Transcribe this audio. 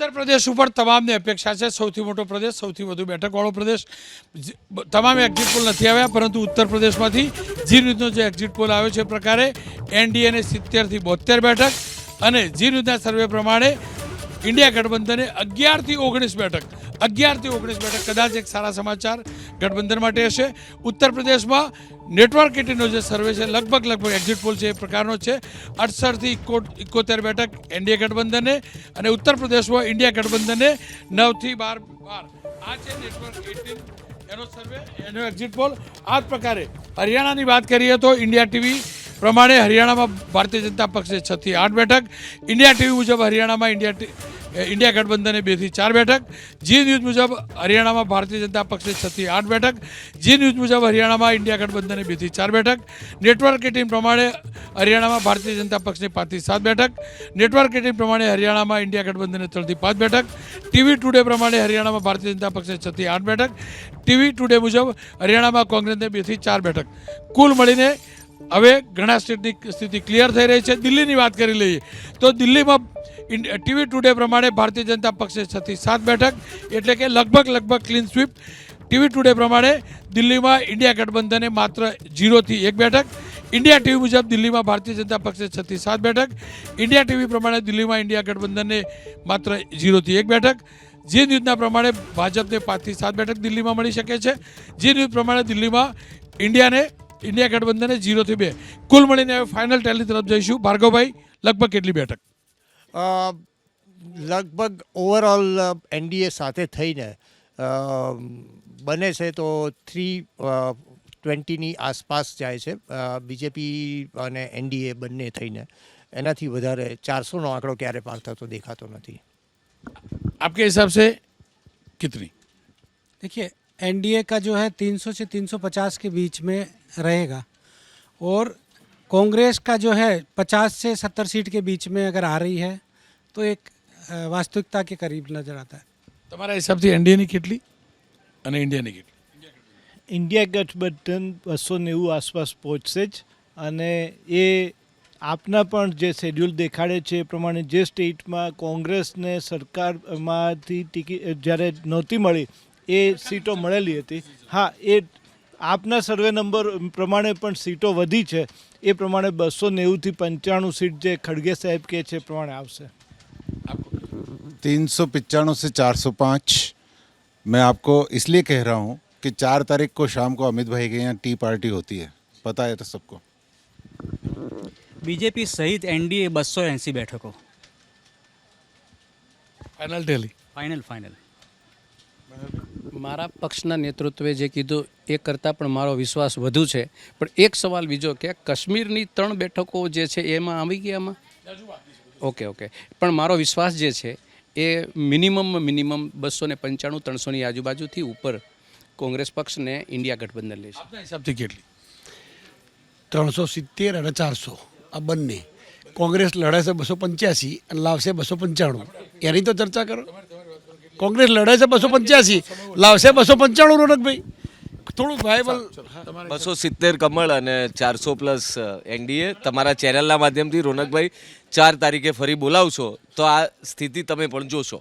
ઉત્તર પ્રદેશ ઉપર તમામની અપેક્ષા છે. સૌથી મોટો પ્રદેશ, સૌથી વધુ બેઠકવાળો પ્રદેશ. તમામ એક્ઝિટ પોલ નથી આવ્યા, પરંતુ ઉત્તર પ્રદેશમાંથી જી ન્યૂઝનો જે એક્ઝિટ પોલ આવ્યો છે પ્રકારે એનડીએને સિત્તેરથી બોતેર બેઠક અને જી સર્વે પ્રમાણે ઇન્ડિયા ગઠબંધને અગિયારથી ઓગણીસ બેઠક અગિયારથી ઓગણીસ બેઠક. કદાચ એક સારા સમાચાર ગઠબંધન માટે હશે. ઉત્તર પ્રદેશમાં નેટવર્ક એટીનો જે સર્વે છે, લગભગ લગભગ એક્ઝિટ પોલ છે એ પ્રકારનો છે. અડસઠથી ઇકોતેર બેઠક એનડીએ ગઠબંધને અને ઉત્તર પ્રદેશમાં ઇન્ડિયા ગઠબંધને નવથી બાર બાર. આ છે નેટવર્ક એટીન, એનો સર્વે, એનો એક્ઝિટ પોલ આ જ પ્રકારે હરિયાણાની વાત કરીએ તો ઇન્ડિયા ટીવી પ્રમાણે હરિયાણામાં ભારતીય જનતા પક્ષે છથી આઠ બેઠક. ઇન્ડિયા ટીવી મુજબ હરિયાણામાં ઇન્ડિયા ઇન્ડિયા ગઠબંધને બેથી ચાર બેઠક, જી ન્યૂઝ મુજબ હરિયાણામાં ભારતીય જનતા પક્ષે છથી આઠ બેઠક, જી ન્યૂઝ મુજબ હરિયાણામાં ઇન્ડિયા ગઠબંધને બેથી ચાર બેઠક, નેટવર્ક ટીમ પ્રમાણે હરિયાણામાં ભારતીય જનતા પક્ષને પાંચથી સાત બેઠક, નેટવર્ક ટીમ પ્રમાણે હરિયાણામાં ઇન્ડિયા ગઠબંધને ત્રણથી પાંચ બેઠક, ટીવી ટુડે પ્રમાણે હરિયાણામાં ભારતીય જનતા પક્ષે છથી આઠ બેઠક, ટીવી ટુડે મુજબ હરિયાણામાં કોંગ્રેસને બેથી ચાર બેઠક. કુલ મળીને હવે ઘણા સ્ટેટની સ્થિતિ ક્લિયર થઈ રહી છે. દિલ્હીની વાત કરી લઈએ તો દિલ્હીમાં ટીવી ટુડે પ્રમાણે ભારતીય જનતા પક્ષે છથી સાત બેઠક, એટલે કે લગભગ લગભગ ક્લીન સ્વીપ ટીવી ટુડે પ્રમાણે દિલ્હીમાં ઇન્ડિયા ગઠબંધને માત્ર જીરોથી એક બેઠક. ઇન્ડિયા ટીવી મુજબ દિલ્હીમાં ભારતીય જનતા પક્ષે છથી સાત બેઠક. ઇન્ડિયા ટીવી પ્રમાણે દિલ્હીમાં ઇન્ડિયા ગઠબંધનને માત્ર જીરોથી એક બેઠક. જે ન્યૂઝના પ્રમાણે ભાજપને પાંચથી સાત બેઠક દિલ્હીમાં મળી શકે છે. જે ન્યૂઝ પ્રમાણે દિલ્હીમાં ઇન્ડિયાને ઇન્ડિયા ગઠબંધને જીરોથી બે કુલ મળીને હવે ફાઇનલ ટેલી તરફ જઈશું ભાર્ગવભાઈ લગભગ કેટલી બેઠક અ, લગભગ ઓવરઓલ એનડીએ સાથે થઈને અ, બને છે તો થ્રી ટ્વેન્ટીની આસપાસ જાય છે બીજેપી અને એનડીએ બંને થઈને એનાથી વધારે ચારસોનો આંકડો ક્યારે પાર થતો દેખાતો નથી आपके हिसाब से कितनी देखिए एनडीए का जो है 300 से 350 के बीच में रहेगा और कांग्रेस का जो है 50 से 70 सीट के बीच में अगर आ रही है तो एक अ, वास्तविकता के करीब नजर आता है તમારા હિસાબથી એનડીએની કેટલી અને ઇન્ડિયાની કેટલી ઇન્ડિયા ગઠબંધન બસો નેવું આસપાસ પહોંચશે જ અને એ આપના પણ જે શેડ્યુલ દેખાડે છે એ પ્રમાણે જે સ્ટેટમાં કોંગ્રેસને સરકારમાંથી ટિકિટ જ્યારે નહોતી મળી એ સીટો મળેલી હતી હા એ આપના સર્વે નંબર પ્રમાણે પણ સીટો વધી છે એ પ્રમાણે બસો નેવુંથી પંચાણું સીટ જે ખડગે સાહેબ કહે છે એ પ્રમાણે આવશે तीन सौ पचानवे से चार सौ पाँच मैं आपको इसलिए कह रहा हूँ कि चार तारीख को शाम को अमित भाई के यहाँ टी पार्टी होती है पता है तो सबको बीजेपी सहित एनडीए बसो एंसी बैठकों ફાઇનલ ટેલી फाइनल फाइनल મારા પક્ષના નેતૃત્વે જે કીધું, એ કરતાં પણ મારો વિશ્વાસ વધુ છે. પણ એક સવાલ બીજો કે કાશ્મીરની ત્રણ બેઠકો જે છે, એમાં આવી ગયામાં ઓકે ઓકે. પણ મારો વિશ્વાસ જે છે, એ મિનિમમ મિનિમમ બસો ને પંચાણું, ત્રણસોની આજુબાજુથી ઉપર કોંગ્રેસ પક્ષને ઇન્ડિયા ગઠબંધન લે છે. આપના હિસાબથી કેટલી? ત્રણસો સિત્તેર અને ચારસો. આ બંને. કોંગ્રેસ લડે છે બસો પંચ્યાસી અને લાવશે બસો પંચાણું. એની તો ચર્ચા કરો. કોંગ્રેસ લડે છે બસો પંચ્યાસી લાવશે બસો પંચાણું રોનકભાઈ. થોડું વાયબલ બસો સિત્તેર કમળ અને ચારસો પ્લસ એનડીએ. તમારા ચેનલના માધ્યમથી રોનકભાઈ ચાર તારીખે ફરી બોલાવશો તો આ સ્થિતિ તમે પણ જોશો.